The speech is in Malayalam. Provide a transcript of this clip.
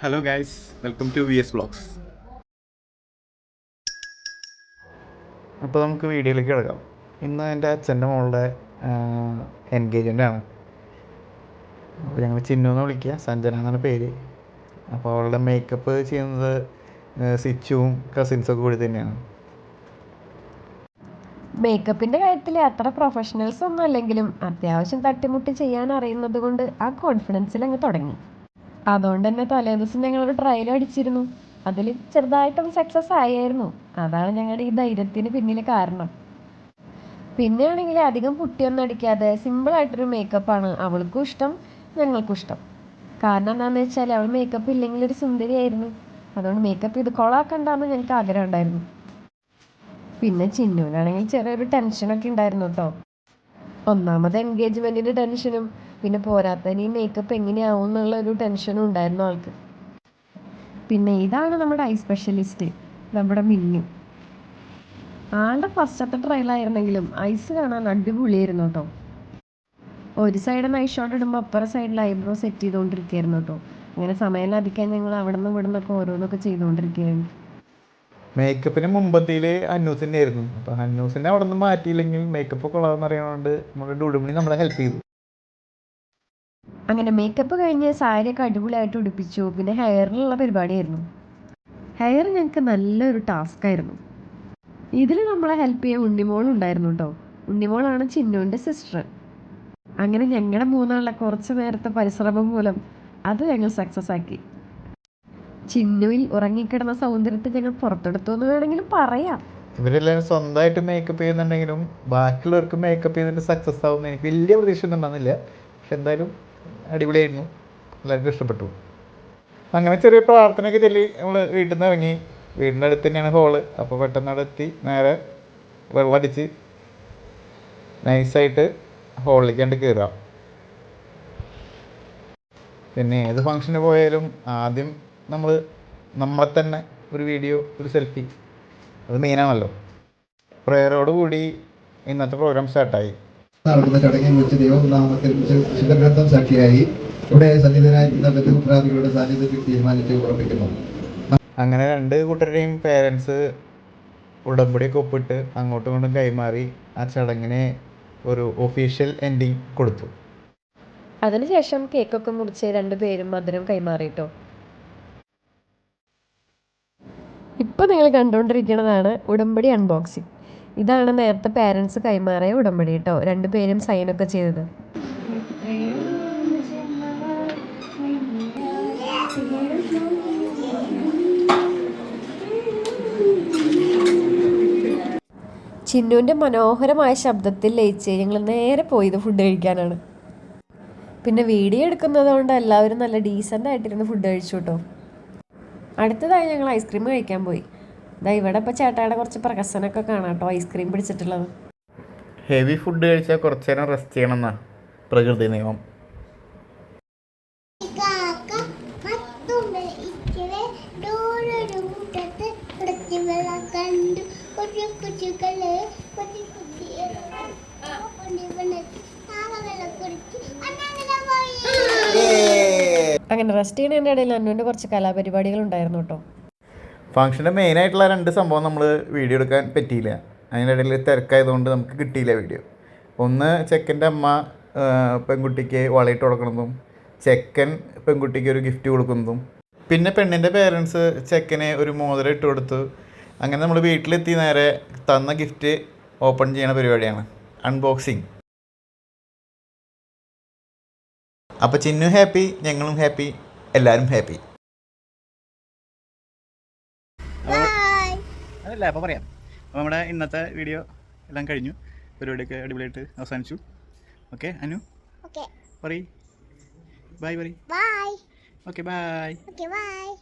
Hello guys welcome to V S blogs അപ്പോൾ നമുക്ക് വീഡിയോയിലേക്ക് കിടക്കാം. ഇന്ന് എന്റെ അച്ഛന്റെ മോളുടെ എൻഗേജ്മെന്റ് ആണ്. അപ്പോൾ ഞങ്ങൾ ചിന്നു എന്ന് വിളിക്കുക. സഞ്ജന എന്നാണ് പേര്. അപ്പോൾ അവളുടെ മേക്കപ്പ് ചെയ്യുന്നത് സിച്ചുവും കസിൻസൊക്കെ കൂടി തന്നെയാണ്. മേക്കപ്പിന്റെ കാര്യത്തിൽ അത്ര പ്രൊഫഷണൽസ് ഒന്നും അല്ലെങ്കിലും അത്യാവശ്യം തട്ടിമുട്ടി ചെയ്യാൻ അറിയുന്നത് കൊണ്ട് ആ കോൺഫിഡൻസിൽ അങ്ങ് തുടങ്ങി. അതുകൊണ്ട് തന്നെ തലേ ദിവസം ഞങ്ങളൊരു ട്രയൽ അടിച്ചിരുന്നു. അതിൽ ചെറുതായിട്ടൊന്ന് സക്സസ് ആയായിരുന്നു. അതാണ് ഞങ്ങളുടെ ഈ ധൈര്യത്തിന് പിന്നിലെ കാരണം. പിന്നെയാണെങ്കിൽ അധികം പുട്ടിയൊന്നും അടിക്കാതെ സിമ്പിളായിട്ടൊരു മേക്കപ്പാണ് അവൾക്കും ഇഷ്ടം ഞങ്ങൾക്കും ഇഷ്ടം. കാരണം എന്താണെന്ന് വെച്ചാൽ അവൾ മേക്കപ്പ് ഇല്ലെങ്കിൽ ഒരു സുന്ദരിയായിരുന്നു അതുകൊണ്ട് മേക്കപ്പ് ഇത് കൊളാക്കണ്ടെന്ന് ഞങ്ങൾക്ക് ആഗ്രഹം ഉണ്ടായിരുന്നു. പിന്നെ ചിന്നുവിനാണെങ്കിൽ ചെറിയൊരു ടെൻഷനൊക്കെ ഉണ്ടായിരുന്നു കേട്ടോ ഒന്നാമത് എൻഗേജ്മെന്റിന്റെ ടെൻഷനും പിന്നെ പോരാത്തതിന് ഈ മേക്കപ്പ് എങ്ങനെയാവും എന്നുള്ള ഒരു ടെൻഷനും ഉണ്ടായിരുന്നു ആൾക്ക്. പിന്നെ ഇതാണ് നമ്മുടെ ഐ സ്പെഷ്യലിസ്റ്റ് നമ്മുടെ മിന്നു. ആളുടെ ഫസ്റ്റത്തെ ട്രയൽ ആയിരുന്നെങ്കിലും ഐസ് കാണാൻ അടിപൊളിയായിരുന്നു കേട്ടോ. ഒരു സൈഡ് ഐ ഷോട്ട് ഇടുമ്പോൾ അപ്പുറ സൈഡിൽ ഐബ്രോ സെറ്റ് ചെയ്തുകൊണ്ടിരിക്കുകയായിരുന്നു കേട്ടോ. അങ്ങനെ സമയം ലഭിക്കാൻ ഞങ്ങൾ അവിടെ നിന്ന് ഇവിടെ നിന്നൊക്കെ ഓരോന്നൊക്കെ ചെയ്തുകൊണ്ടിരിക്കുകയായിരുന്നു മേക്കപ്പിന് മുമ്പത്തിയിൽ അന്നൂസിന്റെ ആയിരുന്നു അപ്പോൾ അന്നൂസിനെ അവിടെ നിന്ന് മാറ്റിയില്ലെങ്കിൽ മേക്കപ്പ് കൊള്ളാമെന്ന് അറിയാണ്ട് നമ്മുടെ ഡുടുമിനി നമ്മളെ ഹെൽപ്പ് ചെയ്തു. അങ്ങനെ മേക്കപ്പ് കഴിഞ്ഞ് സാരിയൊക്കെ അടിപൊളിയായിട്ട് ഉടുപ്പിച്ചു. പിന്നെ ഹെയറിലുള്ള പരിപാടിയായിരുന്നു. ഹെയർ ഞങ്ങൾക്ക് നല്ലൊരു ടാസ്ക് ആയിരുന്നു. ഇതിൽ നമ്മളെ ഹെൽപ്പ് ചെയ്യാൻ ഉണ്ണിമോൾ ഉണ്ടായിരുന്നു കേട്ടോ ഉണ്ണിമോളാണ് ചിന്നുവിന്റെ സിസ്റ്റർ അങ്ങനെ ഞങ്ങളുടെ മൂന്നാളുടെ കുറച്ച് നേരത്തെ പരിശ്രമം മൂലം അത് ഞങ്ങൾ സക്സസ് ആക്കി. ചിന്നുവിൽ ഉറങ്ങിക്കിടന്ന സൗന്ദര്യത്തെ ഞങ്ങൾ പുറത്തെടുത്തു എന്ന് വേണമെങ്കിലും പറയാം. ഇവരെല്ലാവരും സ്വന്തമായിട്ട് മേക്കപ്പ് ചെയ്യുന്നുണ്ടെങ്കിലും ബാക്കിയുള്ളവർക്ക് മേക്കപ്പ് ചെയ്തിട്ട് സക്സസ് ആവുമെന്ന് എനിക്ക് വലിയ പ്രതീക്ഷ ഒന്നും ഉണ്ടാകുന്നില്ല പക്ഷെ എന്തായാലും അടിപൊളിയായിരുന്നു. എല്ലാവർക്കും ഇഷ്ടപ്പെട്ടു. അങ്ങനെ ചെറിയ പ്രാർത്ഥനയൊക്കെ ചൊല്ലി നമ്മൾ വീട്ടിൽ നിന്ന് ഇറങ്ങി. വീടിന്റെ അടുത്ത് തന്നെയാണ് ഹോൾ അപ്പോൾ പെട്ടെന്ന് അവിടെ എത്തി. നേരെ വെള്ളമടിച്ച് നൈസായിട്ട് ഹോളിലേക്ക് കണ്ട് കയറാം പിന്നെ ഏത് ഫങ്ഷന് പോയാലും ആദ്യം നമ്മൾ നമ്മളെ തന്നെ ഒരു വീഡിയോ ഒരു സെൽഫി അത് മെയിനാണല്ലോ പ്രേയറോട് കൂടി ഇന്നത്തെ പ്രോഗ്രാം സ്റ്റാർട്ടായി നടക്കുന്ന ചടങ്ങിൽ വെച്ച് ദൈവനാമത്തിൽ ശുദ്ധഗ്രന്ഥം സാക്ഷിയായി ഇവിടെ സന്നിധനായിരിക്കുന്ന ബന്ധുപ്രാതികളുടെ സാന്നിധ്യത്തിൽ തീരുമാനിച്ച് ഉറപ്പിക്കുന്നു. അങ്ങനെ രണ്ട് കൂട്ടരുടെയും പേരൻസ് ഉടമ്പടിയൊക്കെ ഒപ്പിട്ട് അങ്ങോട്ടും ഇങ്ങോട്ടും കൈമാറി ആ ചടങ്ങിനെ ഒരു ഒഫീഷ്യൽ എൻഡിങ് കൊടുത്തു. അതിനുശേഷം കേക്കൊക്കെ മുറിച്ച് രണ്ടുപേരും മധുരം കൈമാറിയിട്ടോ? ഇപ്പൊ നിങ്ങൾ കണ്ടുകൊണ്ടിരിക്കുന്നതാണ് ഉടമ്പടി അൺബോക്സിങ് ഇതാണ് നേരത്തെ പാരൻസ് കൈമാറിയ ഉടമ്പടി കേട്ടോ രണ്ടുപേരും സൈനൊക്കെ ചെയ്തത്. ചിന്നുവിന്റെ മനോഹരമായ ശബ്ദത്തിൽ ലയിച്ച് ഞങ്ങൾ നേരെ പോയത് ഫുഡ് കഴിക്കാനാണ്. പിന്നെ വീഡിയോ എടുക്കുന്നത് കൊണ്ട് എല്ലാവരും നല്ല ഡീസന്റ് ആയിട്ടിരുന്ന് ഫുഡ് കഴിച്ചു കേട്ടോ അടുത്തതായി ഞങ്ങൾ ഐസ്ക്രീം കഴിക്കാൻ പോയി. ഇതാ ഇവിടെ ഇപ്പോൾ ചേട്ടായുടെ കുറച്ച് പ്രകസനമൊക്കെ കാണാം കേട്ടോ ഐസ്ക്രീം പിടിച്ചിട്ടുള്ളത്. ഹെവി ഫുഡ് കഴിച്ചാൽ കുറച്ച് നേരം റെസ്റ്റ് ചെയ്യണം എന്നാ പ്രകൃതി നിയമം. അങ്ങനെ റെസ്റ്റ് ചെയ്യുന്നതിന്റെ ഇടയിൽ അന്നുവിന്റെ കുറച്ച് കലാപരിപാടികൾ ഉണ്ടായിരുന്നു കേട്ടോ. ഫംഗ്ഷന്റെ മെയിനായിട്ടുള്ള രണ്ട് സംഭവം നമ്മൾ വീഡിയോ എടുക്കാൻ പറ്റിയില്ല. അതിന്റെ ഇടയിൽ തിരക്കായതുകൊണ്ട് നമുക്ക് കിട്ടിയില്ല വീഡിയോ. ഒന്ന് ചെക്കന്റെ അമ്മ പെൺകുട്ടിക്ക് വളയിട്ട് കൊടുക്കുന്നതും ചെക്കൻ പെൺകുട്ടിക്ക് ഒരു ഗിഫ്റ്റ് കൊടുക്കുന്നതും. പിന്നെ പെണ്ണിന്റെ പേരൻസ് ചെക്കനെ ഒരു മോതിരം ഇട്ട് കൊടുത്തു. അങ്ങനെ നമ്മൾ വീട്ടിലെത്തി നേരെ തന്ന ഗിഫ്റ്റ് ഓപ്പൺ ചെയ്യണ പരിപാടിയാണ്. അൺബോക്സിങ്. അപ്പോൾ ചിന്നു ഹാപ്പി ഞങ്ങളും ഹാപ്പി എല്ലാവരും ഹാപ്പി ബൈ അതല്ല അപ്പോൾ പറയാം. അപ്പോൾ നമ്മുടെ ഇന്നത്തെ വീഡിയോ എല്ലാം കഴിഞ്ഞു. പരിപാടിയൊക്കെ അടിപൊളിയായിട്ട് അവസാനിച്ചു. ഓക്കെ അനു? ഓക്കെ പറയ്. ബൈ പറയ്. Bye okay bye okay bye